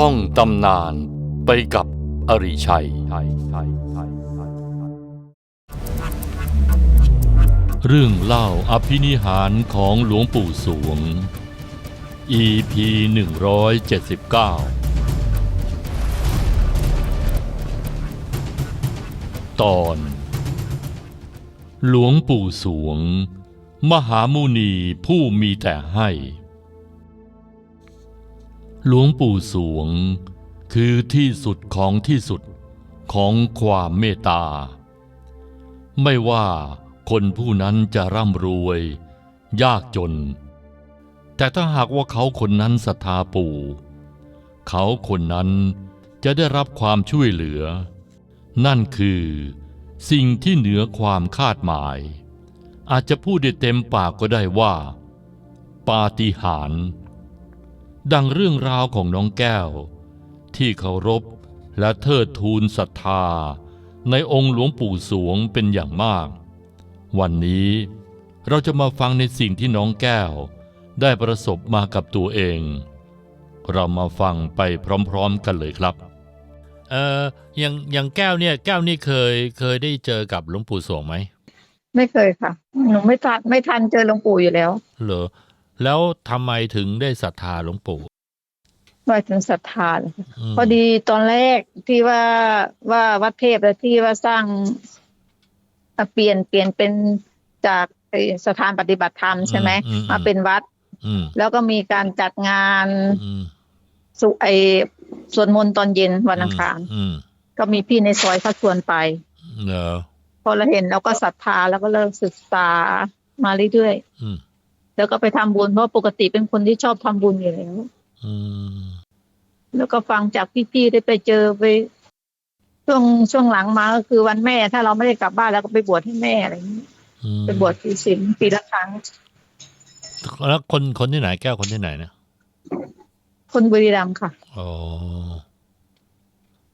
ท่องตำนานไปกับอริชัย เรื่องเล่าอภินิหารของหลวงปู่สวง EP 179 ตอน หลวงปู่สวง มหามุนีผู้มีแต่ให้ หลวงปู่สวง คือที่สุดของที่สุดของความเมตตา ไม่ว่าคนผู้นั้นจะร่ำรวย ยากจน แต่ถ้าหากว่าเขาคนนั้นศรัทธาปู่ เขาคนนั้นจะได้รับความช่วยเหลือ นั่นคือสิ่งที่เหนือความคาดหมาย อาจจะพูดได้เต็มปากก็ได้ว่า ปาฏิหาริย์ ดังเรื่องราวของน้องแก้ว ที่เคารพและเทิดทูนศรัทธา ในองค์หลวงปู่สวงเป็นอย่างมาก วันนี้เราจะมาฟังในสิ่งที่น้องแก้ว ได้ประสบมากับตัวเอง เรามาฟังไปพร้อมๆกันเลยครับเอออย่างอย่างแก้วเนี่ยแก้วนี่เคยเคยได้เจอกับหลวงปู่สวงไหมไม่เคยค่ะ หนูไม่ทันไม่ทันเจอหลวงปู่อยู่แล้ว เหรอ แล้วทำไมถึงได้ศรัทธาหลวงปู่ว่าถึงศรัทธาเลยค่ะมพอดีตอนแรกที่ว่าว่าวัดเทพแล้วที่ว่าสร้างอะเปลี่ยนเปลี่ยนเป็นจากไอ้สถานปฏิบัติธรรมใช่ไหมอืมาเป็นวัดอืมแล้วก็มีการจัดงานอืมสุไอสวดมนต์ตอนเย็นวันอังคารอืมก็มีพี่ในซอยเขาชวนไปเหรอพอเราเห็นเราก็ศรัทธาแล้วก็เริ่มศึกษามาเรื่อยอืมๆ แล้วก็ไปทำบุญเพราะปกติเป็นคนที่ชอบทำบุญอยู่แล้วอืมแล้วก็ฟังจากพี่ๆได้ไปเจอไปช่วงช่วงหลังมาก็คือวันแม่ ถ้าเราไม่ได้กลับบ้านแล้วก็ไปบวชให้แม่อะไรอย่างนี้อืมไปบวชปีศีลปีละครั้ง แล้วคนคนที่ไหนแก้วคนที่ไหนนะคนบุรีรัมย์ค่ะอ๋อ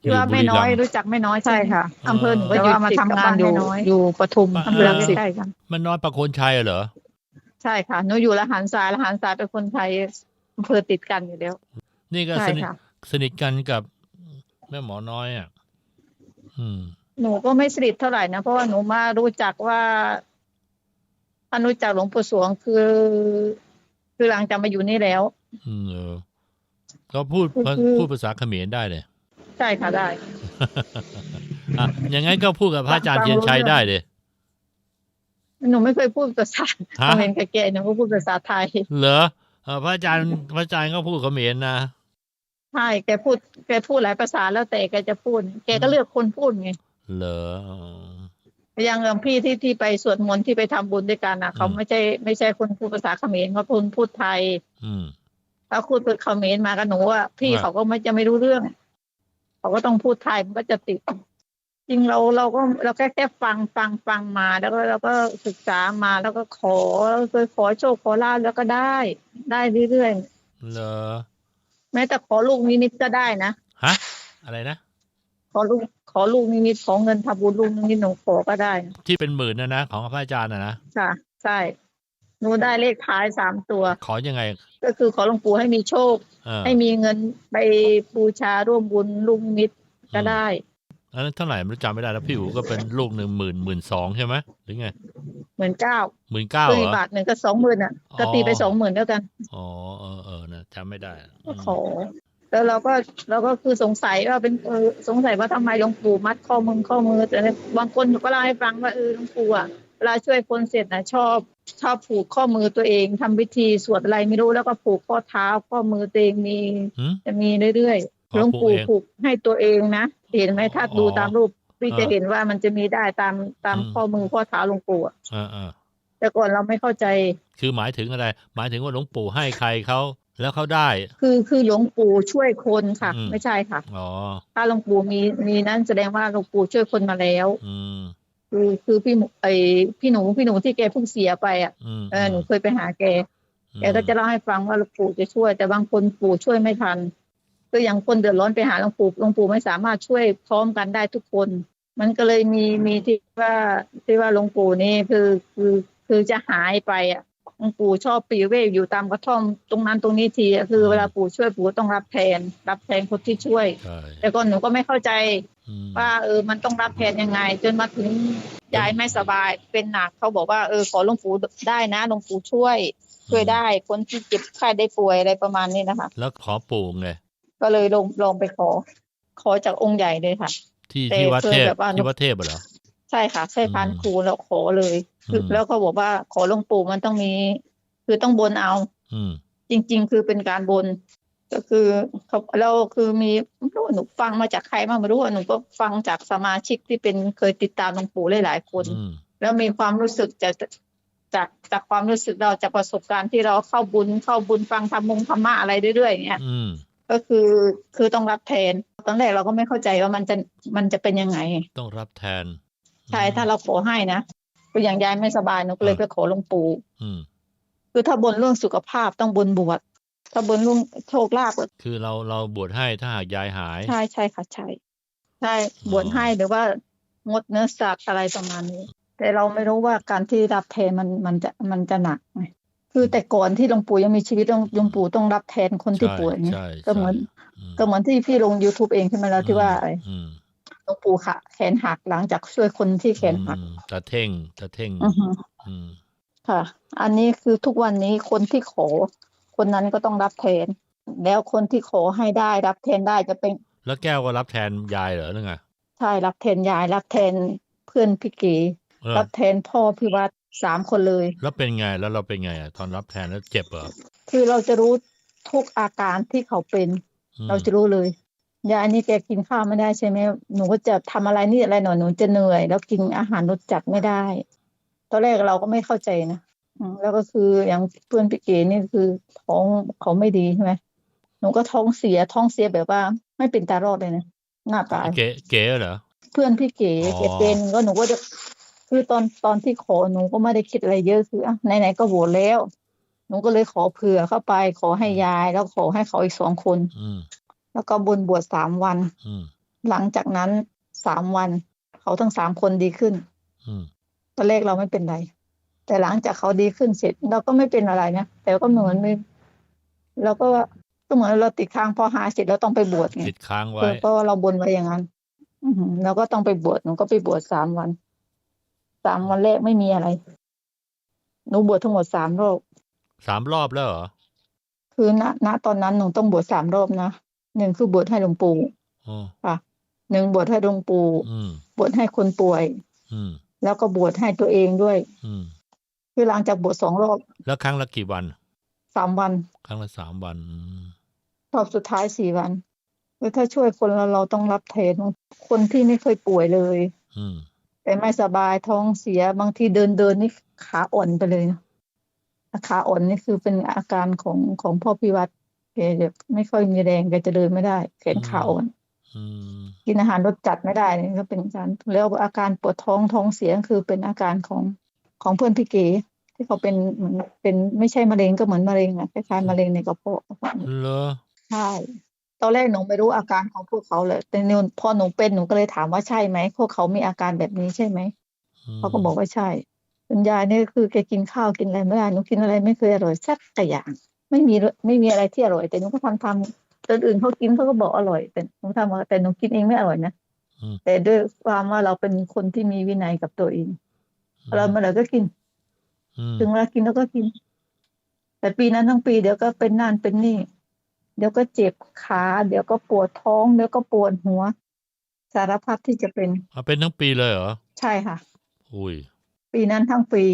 ที่ว่าบุแม่รีน้อยรัมย์รู้จักแม่น้อยใช่ค่ะอำเภอหนูก็แต่อยู่ว่ามาทำงานอยู่ติดกับบ้านแม่น้อยอยู่ปทุมบ้านอำเภอรังสิตใกล้ๆกันมันน้อยประโคนชัยเหรอ ใช่ค่ะหนูอยู่ละหารทรายละหารทรายเป็นคนไทยอำเภอติดกันอยู่แล้ว นี่ก็ใช่สนิทค่ะสนิทกันกับแม่หมอน้อยอะ อืม หนูก็ไม่สนิทเท่าไหร่นะเพราะว่าหนูมารู้จักว่าอนุจักหลวงปู่สวงคือ คือหลังจากมาอยู่นี่แล้ว อืมเออก็พูดคือพูดภาษาเขมรได้เลย ใช่ค่ะได้ อะอย่างงั้นก็พูดกับพระอาจารย์ฟังเทียนชัยรู้เรื่องได้เลย หนูไม่เคยพูดภาษาฮะเขมรกับแกหนูก็พูดภาษาไทย เหรอเอ่อพระอาจารย์พระอาจารย์ก็พูดเขมรนะใช่แกพูดแกพูดหลายภาษาแล้วแต่แกจะพูด แกก็เลือกคนพูดไง เหรออ๋ออย่างอย่างพี่ที่ที่ไปสวดมนต์ที่ไปทำบุญด้วยกันนะเขาอืมไม่ใช่ไม่ใช่คนพูดภาษาเขมรเขาคนพูดไทย อืมถ้าพูดเขมรมากับหนูอะพี่ครับเขาก็ไม่จะไม่รู้เรื่อง เขาก็ต้องพูดไทยมันก็จะติดจ ริงเราเราก็เราแค่แค่ฟังฟังฟังมา แล้วก็เราก็ศึกษามาแล้วก็ขอเคยขอโชคขอลาบแล้วก็ได้ ได้เรื่อยเหรอๆแม้แต่ขอลูกนิมิตก็ได้นะฮะอะไรนะขอลูกขอลูกนิมิตขอเงินทำบุญลูกนิมิตหนูขอก็ได้นะที่เป็นหมื่นนะนะของพระอาจารย์นะนะค่ะใช่หนูได้เลขท้ายสามตัว ขอยังไง ก็คือขอหลวงปู่ให้มีโชคเออให้มีเงินไปบูชาร่วมบุญลูกนิมิตก็ได้ อันนั้นเท่าไหร่ไม่รู้จำไม่ได้แล้วพี่อู๋ก็เป็นลูกหนึ่งหมื่นหมื่นสองใช่ไหมหรือไงเหมือนเก้าหมื่นเก้าคือเหอีรกอบาทหนึ่งก็สองหมื่นอะก็ตีไปอ๋อสองหมื่นแล้วกันอ๋อเออเออนะจำไม่ได้ก็ขอแล้วเราก็เราก็คือสงสัยว่าเป็นเออสงสัยว่าทำไมหลวงปู่มัดข้อมือข้อมือแต่บางคนก็เล่าให้ฟังว่าเออหลวงปู่อะเวลาช่วยคนเสร็จนะชอบชอบผูกข้อมือตัวเองทำพิธีสวดอะไรไม่รู้แล้วก็ผูกข้อเท้าข้อมือตัวเองมีหืมจะมีเรื่อยอ๋อๆ หลวงปู่ผูกเองผูกให้ตัวเองนะเห็นไหมถ้าดูอ๋อตามรูปพี่อ่าจะเห็นว่ามันจะมีได้ตามตามอืมข้อมือข้อเท้าหลวงปู่อะเออเออแต่ก่อนเราไม่เข้าใจ คือหมายถึงอะไร หมายถึงว่าหลวงปู่ให้ใครเขาแล้วเขาได้ คือคือหลวงปู่ช่วยคนค่ะอืมไม่ใช่ค่ะอ๋อถ้าหลวงปู่มีมีนั้นแสดงว่าหลวงปู่ช่วยคนมาแล้ว อืมคือคือพี่หมูไอพี่หนูพี่หนูที่แกเพิ่งเสียไปอะอืมเออหนูเคยไปหาแกอืมแกก็จะเล่าให้ฟังว่าหลวงปู่จะช่วย แต่บางคนปู่ช่วยไม่ทัน คืออย่างคนเดือดร้อนไปหาหลวงปู่หลวงปู่ไม่สามารถช่วยพร้อมกันได้ทุกคน มันก็เลยมีมีที่ว่าที่ว่าหลวงปู่นี่คือคือคือจะหายไปอะหลวงปู่ชอบปลีเวกอยู่ตามกระท่อมตรงนั้นตรงนี้ทีอะคือเวลาปู่ช่วยปู่ต้องรับแทน รับแทนคนที่ช่วยใช่แต่ก่อนหนูก็ไม่เข้าใจอืมว่าเออมันต้องรับแทนยังไง จนมาถึงยายไม่สบายเป็นหนักเขาบอกว่าเออขอหลวงปู่ได้นะหลวงปู่ช่วยช่วยได้คนที่เจ็บไข้ได้ป่วยอะไรประมาณนี้นะคะ แล้วขอปู่ไง ก็เลยลงลองไปขอ ขอจากองค์ใหญ่เลยค่ะ ที่แต่ที่วัดเคยเทพแบบว่าที่วัดเทพอะเหรอใช่ค่ะ ใช่พานอืมครูแล้วขอเลยคือมแล้วก็บอกว่าขอหลวงปู่มันต้องมี คือต้องบนเอา อืมจริง ๆ คือเป็นการบน ก็คือเขาเราคือมีไม่รู้ว่าหนูฟังมาจากใครบ้างไม่รู้ว่าหนูก็ฟังจากสมาชิกที่เป็นเคยติดตามหลวงปู่หลายๆคนอืมแล้วมีความรู้สึกจากจากจากความรู้สึกเราจากประสบการณ์ที่เราเข้าบุญเข้าบุญฟังธรรมงธรรมะอะไรเรื่อยๆอย่างเงี้ยอืม ก็คือคือต้องรับแทน ตอนแรกเราก็ไม่เข้าใจว่ามันจะมันจะเป็นยังไง ต้องรับแทน ใช่ถ้าเราขอให้นะก็อย่างยายไม่สบายหนูก็เลยไปขอหลวงปู่อืมคือถ้าบนเรื่องสุขภาพต้องบนบวชถ้าบนเรื่องโชคลาภคือเราเราบวชให้ถ้าหากยายหาย ใช่ใช่ค่ะใช่ใช่บวชให้หรือว่างดเนื้อสัตว์อะไรประมาณนี้ แต่เราไม่รู้ว่าการที่รับแทนมันมันจะมันจะหนักไง คือแต่ก่อนที่หลวงปู่ยังมีชีวิตหลวงหลวงปู่ต้องรับแทนคนที่ใช่ป่วยเนี่ยใช่ก็เหมือนใช่ก็เหมือนที่พี่ลง youtube เองใช่ไหมแล้วที่ว่าอะไรอืมหลวงปู่ขาแขนหักหลังจากช่วยคนที่แขนหักอืมตาเท่งตาเท่งอือฮึอืมค่ะ อันนี้คือทุกวันนี้คนที่ขอ คนนั้นก็ต้องรับแทน แล้วคนที่ขอให้ได้รับแทนได้จะเป็น แล้วแก้วก็รับแทนยายเหรอหรือไงใช่รับแทนยายรับแทนเพื่อนพี่เก๋เออรับแทนพ่อพี่วัด สามคนเลย แล้วเป็นไงแล้วเราเป็นไงอะตอนรับแทนแล้วเจ็บเหรอคือเราจะรู้ทุกอาการที่เขาเป็นอืมเราจะรู้เลยยายนี่แกกินข้าวไม่ได้ใช่ไหมหนูก็จะทำอะไรนี่อะไรหน่อยหนูจะเหนื่อย แล้วกินอาหารรสจัดไม่ได้ ตอนแรกเราก็ไม่เข้าใจนะอืมแล้วก็คืออย่างเพื่อนพี่เก๋นี่คือท้องเขาไม่ดีใช่ไหมหนูก็ท้องเสียท้องเสียแบบว่า ไม่เป็นตารอดเลยนะหน้าตายเก๋เก๋เหรอเพื่อนพี่เก๋อ๋อแกเป็นก็หนูก็จะ คือตอนตอนที่ขอหนูก็ไม่ได้คิดอะไรเยอะคืออะไหนๆก็บวชแล้ว หนูก็เลยขอเผื่อเข้าไป ขอให้ยาย แล้วขอให้เขาอีกสองคนอืมแล้วก็บนบวชสามวันอืมหลังจากนั้นสามวัน เขาทั้งสามคนดีขึ้นอืมตอนแรกเราไม่เป็นไร แต่หลังจากเขาดีขึ้นเสร็จ เราก็ไม่เป็นอะไรนะแต่ก็เหมือนไม่เราก็ก็เหมือนเราติดค้างพอหายเสร็จเราต้องไปบวชไงติดค้างไว้เออเพราะว่าเราบนไว้อย่างนั้นอือหือเราก็ต้องไปบวชหนูก็ไปบวชสามวัน สามวันแรกไม่มีอะไร หนูบวชทั้งหมดสามรอบสามรอบแล้วเหรอ คือณณตอนนั้นหนูต้องบวชสามรอบนะหนึ่งคือบวชให้หลวงปู่อ๋อค่ะหนึ่งบวชให้หลวงปู่อืมบวชให้คนป่วย อืมแล้วก็บวชให้ตัวเองด้วย อืมคือหลังจากบวชสองรอบ แล้วครั้งละกี่วันสามวัน ครั้งละสามวันอืมรอบสุดท้ายสี่วันคือถ้าช่วยคนเราเราต้องรับแทนคนที่ไม่เคยป่วยเลย อืม แต่ไม่สบายท้องเสียบางทีเดินเดินนี่ขาอ่อนไปเลยนะขาอ่อนนี่คือเป็นอาการของของพ่อพิวัตรแกจะไม่ค่อยมีแรงแกจะเดินไม่ได้แขนขาอ่อนอืมกินอาหารรสจัดไม่ได้นี่ก็เป็นการแล้วอาการปวดท้องท้องเสียคือเป็นอาการของของเพื่อนพี่เก๋ที่เขาเป็นเหมือนเป็นไม่ใช่มะเร็งก็เหมือนมะเร็งอะคล้ายๆมะเร็งในกระเพาะเหรอใช่ ตอนแรกหนูไม่รู้อาการของพวกเขาเลย แต่เนี่ยพอหนูเป็นหนูก็เลยถามว่าใช่ไหมพวกเขามีอาการแบบนี้ใช่ไหมอืมเขาก็บอกว่าใช่คุณยายเนี่ยคือแกกินข้าวกินอะไรไม่ได้หนูกินอะไรไม่เคยอร่อยสักอย่าง ไม่มีไม่มีอะไรที่อร่อย แต่หนูก็ทำทำคนอื่นเขากินเขาก็บอกอร่อย แต่หนูทำแต่หนูกินเองไม่อร่อยนะอืมแต่ด้วยความว่าเราเป็นคนที่มีวินัยกับตัวเองเราเมื่อไหร่ก็กินอืมถึงเวลากินแล้วก็กิน แต่ปีนั้นทั้งปีเดี๋ยวก็เป็นนั่นเป็นนี่ เดี๋ยวก็เจ็บขา เดี๋ยวก็ปวดท้อง เดี๋ยวก็ปวดหัว สารพัดที่จะเป็นเอาเป็นทั้งปีเลยเหรอ ใช่ค่ะ อุ้ย ปีนั้นทั้งปี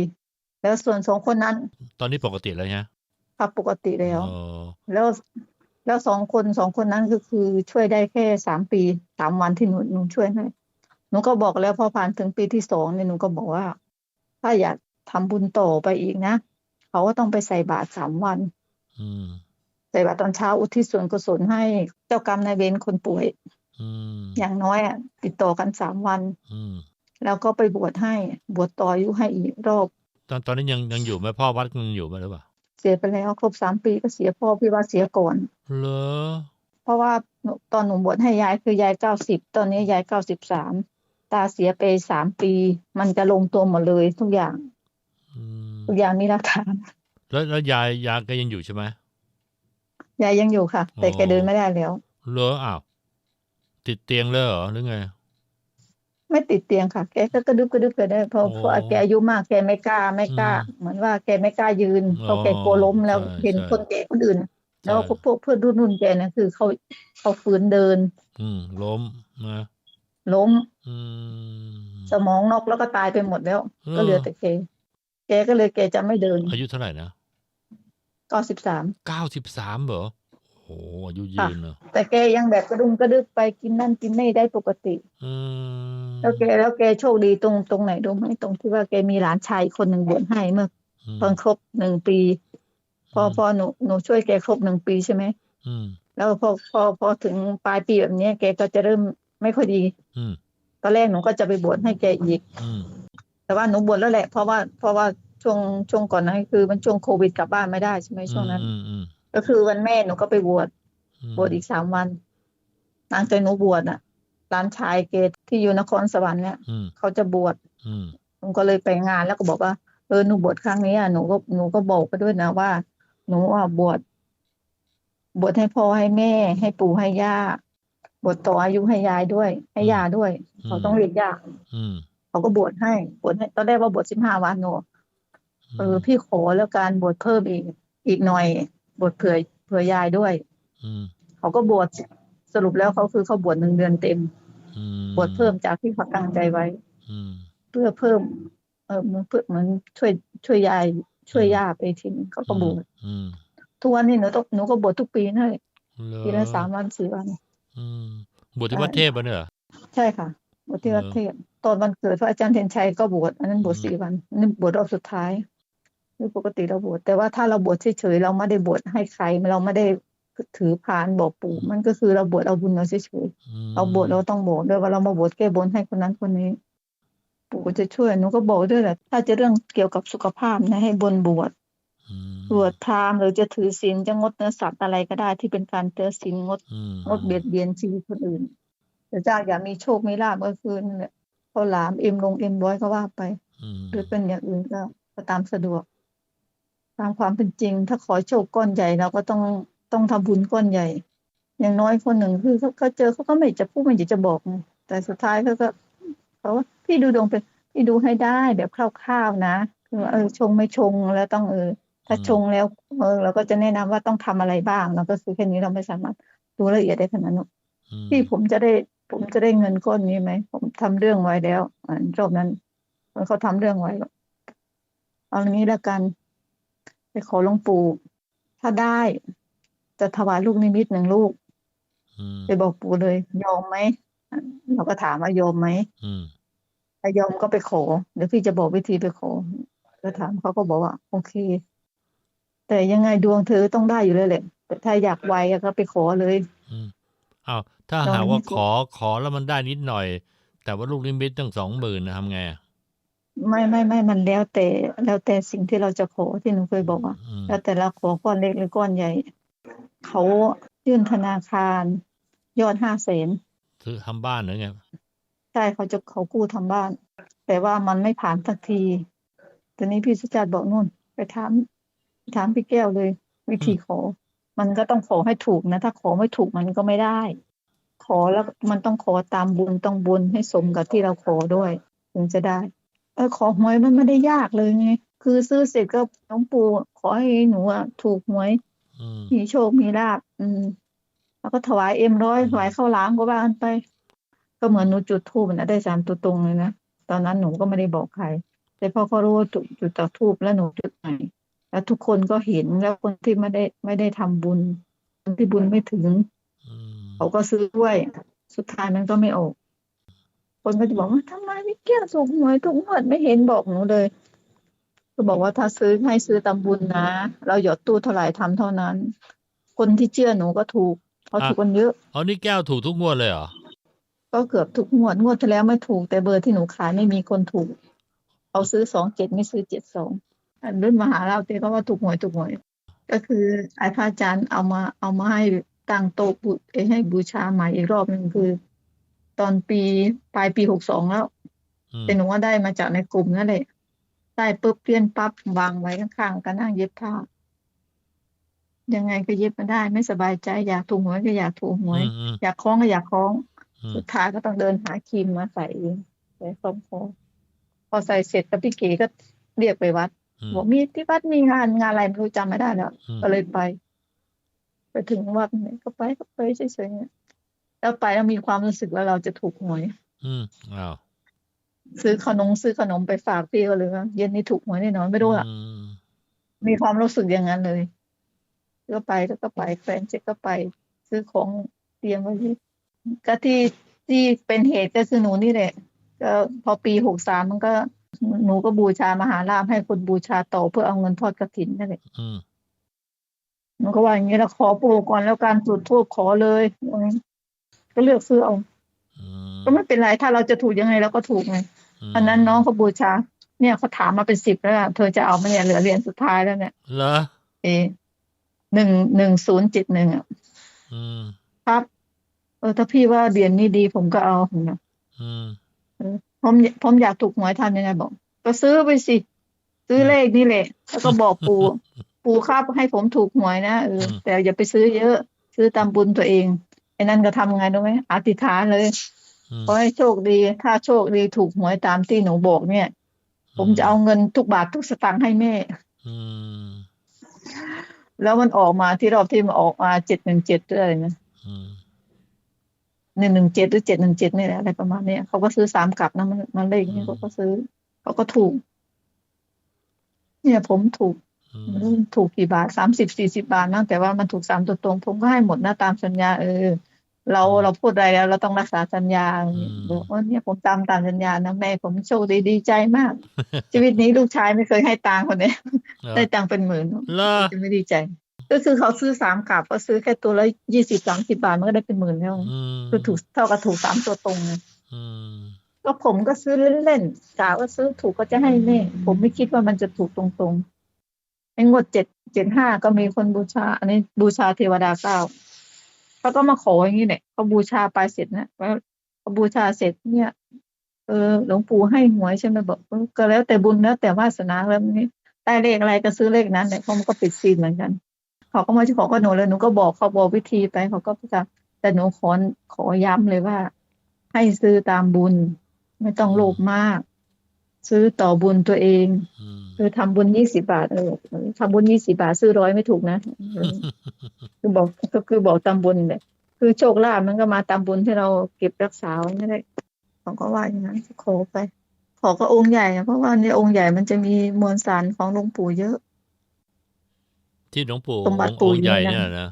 แล้วส่วนสองคนนั้น ตอนนี้ปกติแล้วไงขับปกติแล้วเออแล้วแล้วสองคนสองคนนั้นก็คือช่วยได้แค่สามปีสามวันที่หนูหนูช่วยให้หนูก็บอกแล้วพอผ่านถึงปีที่สองเนี่ยหนูก็บอกว่า ถ้าอยากทำบุญต่อไปอีกนะ เขาก็ต้องไปใส่บาตรสามวัน อืมใส่บาตรตอนเช้าอุทิศส่วนกุศลให้เจ้ากรรมนายเวรคนป่วยอืมอย่างน้อยอะติดต่อกันสามวันอืมแล้วก็ไปบวชให้บวชต่ออายุให้อีกรอบ ตอนตอนนี้ยังยังอยู่ไหมพ่อวัดยังอยู่ไหมหรือเปล่าเสียไปแล้วครบสามปีก็เสียพ่อพี่ว่าเสียก่อนเหรอเพราะว่าหนูตอนหนูบวชให้ยายคือยายเก้าสิบตอนนี้ยายเก้าสิบสามตาเสียไปสามปี มันจะลงตัวหมดเลยทุกอย่างอืมทุกอย่างมีหลักฐานแล้วแล้วยายยายแกยังอยู่ใช่ไหม ยายยังอยู่ค่ะ แต่อ๋อแกเดินไม่ได้แล้วเหรออ้าวติดเตียงเลยเหรอหรือไง ไม่ติดเตียงค่ะ แกก็กระดึบกระดึบไปได้เพราะโอ้เพราะแกอายุมากแกไม่กล้าไม่กล้าอืมเหมือนว่าแกไม่กล้ายืนเพราะอ๋อแกกลัวล้มแล้วใช่เห็นใช่คนแก่คนอื่น แล้วใช่พวกพวกเพื่อนรุ่นรุ่นแกนะคือเขาเขาฝืนเดิน อืมล้มนะล้มอืมสมองนอกแล้วก็ตายไปหมดแล้วเออก็เหลือแต่แก แกก็เลยแกจะไม่เดิน อายุเท่าไหร่นะ เก้าสิบสามเก้าสิบสามเหรอโอ้โหอายุยืนเนอะแต่แกยังแบบกระดุมกระดึบไปกินนั่นกินนี่ได้ปกติอืมแล้วแกแล้วแกโชคดีตรงตรงไหนรู้ไหมตรงที่ว่าแกมีหลานชายอีกคนหนึ่งบวชให้เมื่อมตอนครบหนึ่งปี พออืมพอหนูหนูช่วยแกครบหนึ่งปีใช่ไหมอืมแล้วพอพอพอถึงปลายปีแบบเนี้ยแกก็จะเริ่มไม่ค่อยดีอืมตอนแรกหนูก็จะไปบวชให้แกอีกอืมแต่ว่าหนูบวชแล้วแหละ เพราะว่าเพราะว่า ช่วงช่วงก่อนนั้นคือมันช่วงโควิดกลับบ้านไม่ได้ใช่ไหมช่วงนั้นอืมอืมก็คือวันแม่หนูก็ไปบวชอืมบวชอีกสามวันหลังจากหนูบวชน่ะหลานชายเกดที่อยู่นครสวรรค์เนี่ยอืมเขาจะบวชอืมหนูก็เลยไปงานแล้วก็บอกว่าเออหนูบวชครั้งนี้อะหนูก็หนูก็บอกไปด้วยนะว่า หนูอะบวชบวชให้พ่อให้แม่ ให้ปู่ให้ย่าบวชต่ออายุให้ยายด้วย ให้ย่าด้วย เขาต้องเรียกย่าอืมเขาก็บวชให้บวชให้ตอนแรกว่าบวชสิบห้าวันหนู เออพี่ขอแล้วการบวชเพิ่มอีกอีกหน่อยบวชเผื่อเผื่อยายด้วยอืมเขาก็บวชสรุปแล้วเขาคือเขาบวชหนึ่งเดือนเต็มอืมบวชเพิ่มจากที่เขาตั้งใจไว้อืมเพื่อเพิ่ม เออเหมือนเพื่อเหมือนช่วยช่วยยาย ช่วยย่าไปทีนึงเขาก็บวชอืมทุกวันนี้หนูต้องหนูก็บวชทุกปีนะเหรอปีละสามวันสี่วันอืมบวชที่วัดเทพปะเนี่ยเหรอใช่ค่ะบวชที่วัดเออเทพตอนวันเกิดพระอาจารย์เทียนชัยก็บวชอันนั้นบวชอืมสี่วันอันนี้บวชรอบสุดท้าย คือปกติเราบวชแต่ว่าถ้าเราบวชเฉยๆเราไม่ได้บวชให้ใคร เราไม่ได้ถือพานบอกปู่มันก็คือเราบวชเอาบุญเราเฉยๆอืมเราบวชเราต้องบอกด้วยว่าเรามาบวชแก้บนให้คนนั้นคนนี้ ปู่ก็จะช่วยหนูก็บอกด้วยแหละถ้าจะเรื่องเกี่ยวกับสุขภาพนะให้บนบวชอืมบวชพราหมณ์หรือจะถือศีลจะงดเนื้อสัตว์อะไรก็ได้ที่เป็นการเตือศีลงดอืมงดเบียดเบียนชีวิตคนอื่นแต่เจ้าอยากมีโชคมีลาภก็คือนั่นแหละข้าวหลามเอ็มลงเอ็มร้อยก็ว่าไปอืมหรือเป็นอย่างอื่นก็ก็ตามสะดวก ตามความเป็นจริง ถ้าขอโชคก้อนใหญ่เราก็ต้องต้องทำบุญก้อนใหญ่ อย่างน้อยคนหนึ่งคือเขาเขาเจอเขาก็ไม่จะพูดไม่อยากจะบอกไงแต่สุดท้ายเขาก็เขาว่าพี่ดูดวงเป็นพี่ดูให้ได้แบบคร่าวๆนะคือว่าเออชงไม่ชงแล้วต้องเออถ้าชงแล้วเออเราก็จะแนะนำว่าต้องทำอะไรบ้างเราก็คือแค่นี้เราไม่สามารถดูละเอียดได้ขนาดนั้นอืมพี่ผมจะได้ผมจะได้เงินก้อนนี้ไหมผมทำเรื่องไว้แล้วอ่ารอบนั้นเขาทำเรื่องไว้ก็เอาอย่างนี้แล้วกัน ไปขอหลวงปู่ถ้าได้จะถวายลูกนิมิตหนึ่งลูกอืมไปบอกปู่เลยยอมไหมอะเราก็ถามว่ายอมไหมอืมถ้ายอมก็ไปขอเดี๋ยวพี่จะบอกวิธีไปขอก็ถามเขาก็บอกว่า โอเค แต่ยังไงดวงเธอต้องได้อยู่เลยแหละแต่ถ้าอยากไวอะก็ไปขอเลยอืมอ้าวถ้าลองหากว่านิมิตขอขอแล้วมันได้นิดหน่อย แต่ว่าลูกนิมิตตั้งสองหมื่นนะทำไงอะ ไม่ไม่ไม่มันแล้วแต่แล้วแต่สิ่งที่เราจะขอที่หนูเคยบอกอะอืมแล้วแต่เราขอก้อนเล็กหรือก้อนใหญ่ เขายื่นธนาคาร ยอดห้าแสนซื้อทำบ้านหรือไงใช่เขาจะเขากู้ทำบ้าน แต่ว่ามันไม่ผ่านสักทีตอนนี้พี่สุจาตบอกนู่น ไปถามถามพี่แก้วเลย วิธีขอ มันก็ต้องขอให้ถูกนะ ถ้าขอไม่ถูกมันก็ไม่ได้ ขอแล้วมันต้องขอตามบุญต้องบุญให้สมกับที่เราขอด้วย ถึงจะได้ เออขอหวยมันไม่ได้ยากเลยไง คือซื้อเสร็จก็หลวงปู่ขอให้หนูอะถูกหวยอืมมีโชคมีลาบอืม แล้วก็ถวายเอ็มร้อยอืมถวายข้าวหลามก็ว่ากันไป ก็เหมือนหนูจุดธูปนะได้สามตัวตรงเลยนะตอนนั้นหนูก็ไม่ได้บอกใคร แต่พอเขารู้ว่าจุดจุดต่อธูปแล้วหนูจุดไหนแล้วทุกคนก็เห็นแล้วคนที่ไม่ได้ไม่ได้ทำบุญคนที่บุญไม่ถึงอืมเขาก็ซื้อด้วย สุดท้ายมันก็ไม่ออก คนก็จะบอกว่าทำไมพี่แก้วถูกหวยทุกงวดไม่เห็นบอกหนูเลยก็บอกว่าถ้าซื้อให้ซื้อตามบุญนะ เราหยอดตู้เท่าไหร่ทำเท่านั้น คนที่เชื่อหนูก็ถูกเขาถูกกันเยอะอ๋อนี่แก้วถูกทุกงวดเลยเหรอก็เกือบทุกงวดงวดที่แล้วไม่ถูกแต่เบอร์ที่หนูขายไม่มีคนถูกเขาซื้อสองเจ็ดไม่ซื้อเจ็ดสองอันรุ่นมหาเราเต้ก็ว่าถูกหวยถูกหวย ก็คือไอ้พระอาจารย์เอามาเอามาให้ตั้งโต๊ะบูเอ้ยให้บูชาใหม่อีกรอบหนึ่งคือ ตอนปีปลายปีหกสองแล้วอืมแต่หนูว่าได้มาจากในกลุ่มนั่นแหละได้ปุ๊บเปลี่ยนปั๊บวางไว้ข้างๆก็นั่งเย็บผ้า ยังไงก็เย็บมาได้ ไม่สบายใจอยากถูกหวยก็อยากถูกหวยอืมอืมอยากคล้องก็อยากคล้องอืมสุดท้ายก็ต้องเดินหาครีมมาใส่เองใส่คล้องคอพอใส่เสร็จกับพี่เก๋ก็เรียกไปวัดอืมบอกมีที่วัดมีงานงานอะไรไม่รู้จำไม่ได้แล้วอืมก็เลยไป ไปถึงวัดเนี่ยก็ไปก็ไปเฉยๆเนี่ย แล้วไปแล้วมีความรู้สึกว่าเราจะถูกหวย อืมอ้าวซื้อขนมซื้อขนมไปฝากพี่ก็เลยว่าเย็นนี้ถูกหวยแน่นอนไม่รู้อะอืมมีความรู้สึกอย่างนั้นเลยก็ไปแล้วก็ไปแฟนเช็คก็ไป ซื้อของเตรียมไว้ที่ก็ที่ที่เป็นเหตุก็คือหนูนี่แหละก็พอปีหกสามมันก็หนูก็บูชามหาลามให้คนบูชาต่อเพื่อเอาเงินทอดกฐินนั่นแหละอืมหนูก็ว่าอย่างนี้แล้วขอปู่ก่อนแล้วการจุดธูปขอเลยว่างั้น ก็เลือกซื้อเอาอืมก็ไม่เป็นไรถ้าเราจะถูกยังไงเราก็ถูกไงมอันนั้นน้องเขาบูชา เนี่ยเขาถามมาเป็นสิบแล้วอะเธอจะเอาไหมเนี่ยเหลือเหรียญสุดท้ายแล้วเนี่ยเหรอเอหนึ่งหนึ่งศูนย์เจ็ดหนึ่งอะอืมครับ เออถ้าพี่ว่าเหรียญนี้ดีผมก็เอานะอืมผมผมอยากถูกหวยทำยังไงบอก ก็ซื้อไปสิซื้อเลขนี่แหละ แล้วก็บอกปู่ปู่ครับให้ผมถูกหวยนะเออแต่อย่าไปซื้อเยอะ ซื้อตามบุญตัวเอง ไอ้นั่นก็ทำไงรู้ไหมอธิษฐานเลยอืมขอให้โชคดี ถ้าโชคดีถูกหวยตามที่หนูบอกเนี่ย ผมจะเอาเงินทุกบาททุกสตางค์ให้แม่อืมแล้วมันออกมาที่รอบที่มันออกมาเจ็ดหนึ่งเจ็ดอะไรนะอืมหนึ่งหนึ่งเจ็ดหรือเจ็ดหนึ่งเจ็ดนี่แหละอะไรประมาณเนี้ยเขาก็ซื้อสามกลับนะมันมันเลขนี้เขาก็ซื้อเขาก็ถูก เนี่ยผมถูกอืไม่มรู้ถูกกี่บาทสามสิบสี่สิบาทนะแต่ว่ามันถูกสามตัวตรง ผมก็ให้หมดนะตามสัญญาเออ เราเราพูดอะไรแล้ว เราต้องรักษาสัญญาบอกว่าเนี่ยผมตามตามสัญญานะแม่ผมโชคดีดีใจมาก ชีวิตนี้ลูกชายไม่เคยให้ตังค์คนเนี้ยเหรอได้ตังค์เป็นหมื่นเหรอจะไม่ดีใจ ก็คือเขาซื้อสามกลับก็ซื้อแค่ตัวละยี่สิบสามสิบาทมันก็ได้เป็นหมื่นแล้วอืมคือถูกเท่ากับถูกสามตัวตรงไงอืมก็ผมก็ซื้อเล่นๆกะว่าซื้อถูกก็จะให้แม่ผมไม่คิดว่ามันจะถูกตรงๆไอ้งวดเจ็ดเจ็ดห้าก็มีคนบูชา อันนี้บูชาเทวดาเก้า เขาก็มาขออย่างนี้แหละเขาบูชาไปเสร็จนะแล้วเขาบูชาเสร็จเนี่ยเออหลวงปู่ให้หวยใช่ไหมบอกก็แล้วแต่บุญแล้วแต่วาสนาแล้วนี้ได้เลขอะไรก็ซื้อเลขนั้นเนี่ยเขาก็ปิดซีนเหมือนกันเขาก็มาขอกับหนูเลยหนูก็บอกเขาบอกวิธีไปเขาก็จะแต่หนูขอขอย้ำเลยว่า ให้ซื้อตามบุญ ไม่ต้องโลภมาก ซื้อต่อบุญตัวเองอืมคือทำบุญยี่สิบาทเออทำบุญยี่สิบาท ซื้อร้อยไม่ถูกนะเออคือบอกก็คือบอกตามบุญเลยคือโชคลาภมันก็มาตามบุญที่เราเก็บรักษาไว้นั่นแหละเขาก็ว่าอย่างนั้นขอไป ขอก็องค์ใหญ่นะเพราะว่าในองค์ใหญ่มันจะมีมวลสารของหลวงปู่เยอะ ที่หลวงปู่สมบัติองค์ปู่องค์ใหญ่อยู่ในเนี่นั้ยนนะ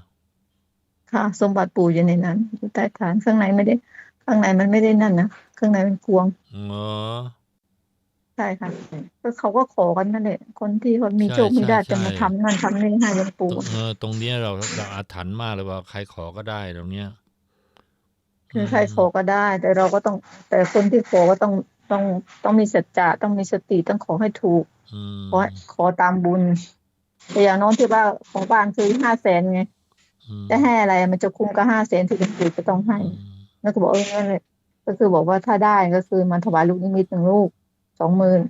ค่ะ สมบัติปู่อยู่ในนั้นอยู่ใต้ฐานข้างในไม่ได้ ข้างในมันไม่ได้นั่นนะข้างในเป็นพวงอ๋อ ใช่ค่ะก็เขาก็ขอกันนั่นแหละคนที่เขามีใช่โชคมีลาภใช่จะมาใช่ทำนั่นทำนี่ให้หลวงปู่เออตรงเนี้ยเราเราอาถรรพ์มากเลยว่าใครขอก็ได้ตรงเนี้ยคือใครขอก็ได้ แต่เราก็ต้อง แต่คนที่ขอก็ต้องต้องต้องมีสัจจะต้องมีสติต้องขอให้ถูกอืมขอขอตามบุญแต่อย่างโน้นที่ว่าของบ้านคือห้าแสนไงอืมจะให้อะไรมันจะคุ้มกับห้าแสนที่หลวงปู่จะต้องให้อืมแล้วก็บอกเออนั่นเลยก็คือบอกว่าถ้าได้ก็คือมันถวายลูกนิมิตหนึ่งลูก สองหมื่น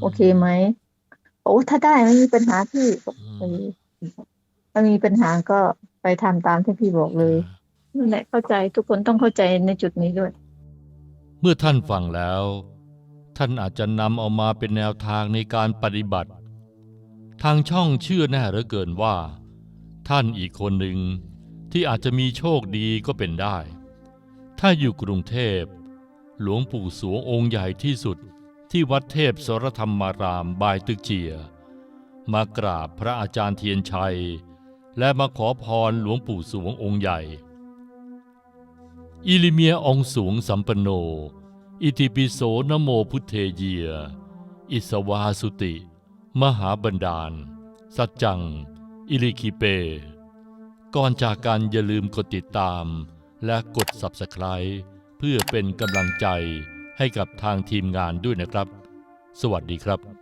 โอเคไหมโอ้ถ้าได้ไม่มีปัญหาพี่บอกเออถ้ามีปัญหาก็ไปทำตามที่พี่บอกเลยนั่นแหละเข้าใจทุกคนต้องเข้าใจในจุดนี้ด้วย เมื่อท่านฟังแล้ว ท่านอาจจะนำเอามาเป็นแนวทางในการปฏิบัติ ทางช่องเชื่อแน่เหลือเกินว่า ท่านอีกคนหนึ่งที่อาจจะมีโชคดีก็เป็นได้ ถ้าอยู่กรุงเทพ หลวงปู่สวงองค์ใหญ่ที่สุด ที่วัดเทพสรธรรมารามบายตึกเจีย มากราบพระอาจารย์เทียนชัย และมาขอพรหลวงปู่สวงองค์ใหญ่ อิลิเมียองสูงสัมปโน อิติปิโสนโมพุทเทเยีย อิสวาสุติ มหาบันดาล สัจจัง อิลิคิเป ก่อนจากกันอย่าลืมกดติดตามและกด Subscribe เพื่อเป็นกำลังใจ ให้กับทางทีมงานด้วยนะครับ สวัสดีครับ